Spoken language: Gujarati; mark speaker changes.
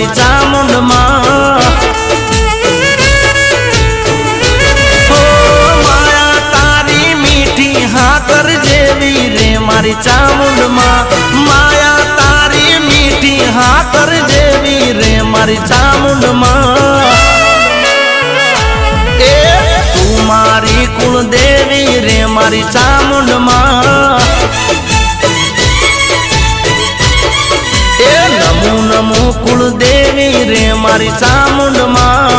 Speaker 1: મારી ચામુંડમાં. માયા તારી મીઠી હાકર જેવી રે મારી ચામુંડમાં. માયા તારી મીઠી હાકર જેવી રે મારી ચામુંડમાં. મારી કુળદેવી રે મારી ચામુંડમાં. મારી ચામુંડમાં